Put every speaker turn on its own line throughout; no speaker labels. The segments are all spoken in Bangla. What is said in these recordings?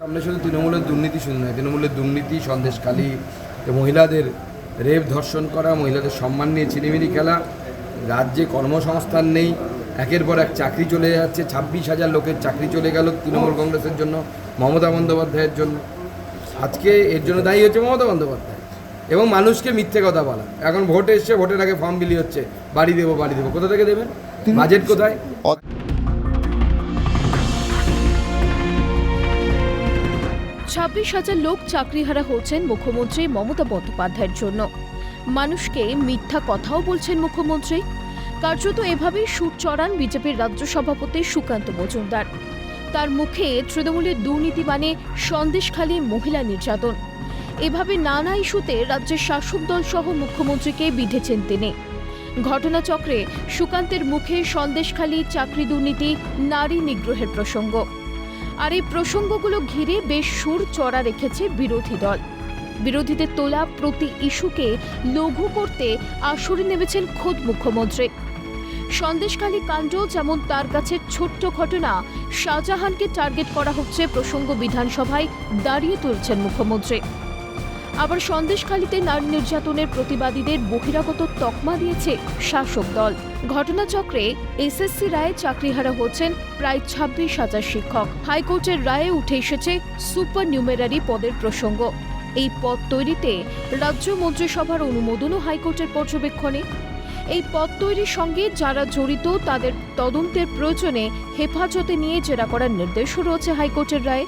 সামনে শুধু তৃণমূলের দুর্নীতি শুধু নয় তৃণমূলের দুর্নীতি সন্দেশকালী মহিলাদের রেপ ধর্ষণ করা মহিলাদের সম্মান নিয়ে ছিনিমিনি খেলা রাজ্যে কর্মসংস্থান নেই একের পর এক চাকরি চলে যাচ্ছে ছাব্বিশ হাজার লোকের চাকরি চলে গেল তৃণমূল কংগ্রেসের জন্য মমতা বন্দ্যোপাধ্যায়ের জন্য। আজকে এর জন্য দায়ী হচ্ছে মমতা বন্দ্যোপাধ্যায়। এবং মানুষকে মিথ্যে কথা বলা। এখন ভোট এসছে ভোটের আগে ফর্ম বিলি হচ্ছে বাড়ি দেবো বাড়ি দেবো। কোথা থেকে দেবেন? বাজেট কোথায়?
ছাব্বিশ হাজার লোক চাকরিহারা হচ্ছেন মুখ্যমন্ত্রী মমতা বন্দ্যোপাধ্যায়ের জন্য। মানুষকে মিথ্যা কথাও বলছেন মুখ্যমন্ত্রী। কার্যত এভাবেই সুর চড়ান বিজেপির রাজ্য সভাপতি সুকান্ত মজুমদার। তার মুখে তৃণমূলের দুর্নীতি মানে সন্দেশখালী মহিলা নির্যাতন। এভাবে নানা ইস্যুতে রাজ্যের শাসক দল সহ মুখ্যমন্ত্রীকে বিঁধেছেন তিনি। ঘটনাচক্রে সুকান্তের মুখে সন্দেশখালী চাকরি দুর্নীতি, নারী নিগ্রহের প্রসঙ্গ। আর এই প্রসঙ্গগুলো ঘিরে বেশ সুর চড়া রেখেছে বিরোধী দল। বিরোধীদের তোলা প্রতি ইস্যুকে লঘু করতে আসরে নেমেছেন খোদ মুখ্যমন্ত্রী। সন্দেশখালী কাণ্ড যেমন তার কাছে ছোট্ট ঘটনা, শাহজাহানকে টার্গেট করা হচ্ছে প্রসঙ্গ বিধানসভায় দাঁড়িয়ে তুলছেন মুখ্যমন্ত্রী। আবার সন্দেশখালীতে নারী নির্যাতনের প্রতিবাদীদের বহিরাগত তকমা দিয়েছে শাসক দল। ঘটনাচক্রে এসএসসি রায়ে চাকরিহারা হচ্ছেন প্রায় ছাব্বিশ হাজার শিক্ষক। হাইকোর্টের রায়ে উঠে এসেছে সুপার নিউমেরারি পদের প্রসঙ্গ। এই পদ তৈরিতে রাজ্য মন্ত্রিসভার অনুমোদনও হাইকোর্টের পর্যবেক্ষণে। এই পদ তৈরির সঙ্গে যারা জড়িত, তাদের তদন্তের প্রয়োজনে হেফাজতে নিয়ে জেরা করার নির্দেশও রয়েছে হাইকোর্টের রায়ে।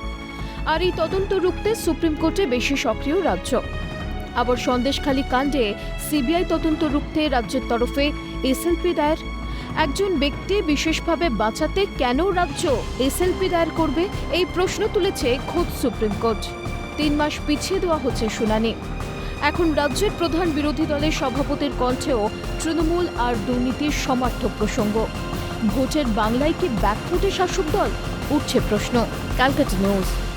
আর এই তদন্ত রুখতে সুপ্রিম কোর্টে বেশি সক্রিয় রাজ্য। আবার সন্দেশখালী কাণ্ডে সিবিআই তদন্ত রুখতে রাজ্যের তরফে এসএলপি দায়ের। একজন ব্যক্তি বিশেষভাবে বাঁচাতে কেন রাজ্য এসএলপি দায়ের করবে, এই প্রশ্ন তুলেছে খোদ সুপ্রিম কোর্ট। তিন মাস পিছিয়ে দেওয়া হচ্ছে শুনানি। এখন রাজ্যের প্রধান বিরোধী দলের সভাপতির কণ্ঠেও তৃণমূল আর দুর্নীতির সমার্থক প্রসঙ্গ। ভোটের বাংলায় কি ব্যাকফুটে শাসক দল? উঠছে প্রশ্ন। ক্যালকাটা নিউজ।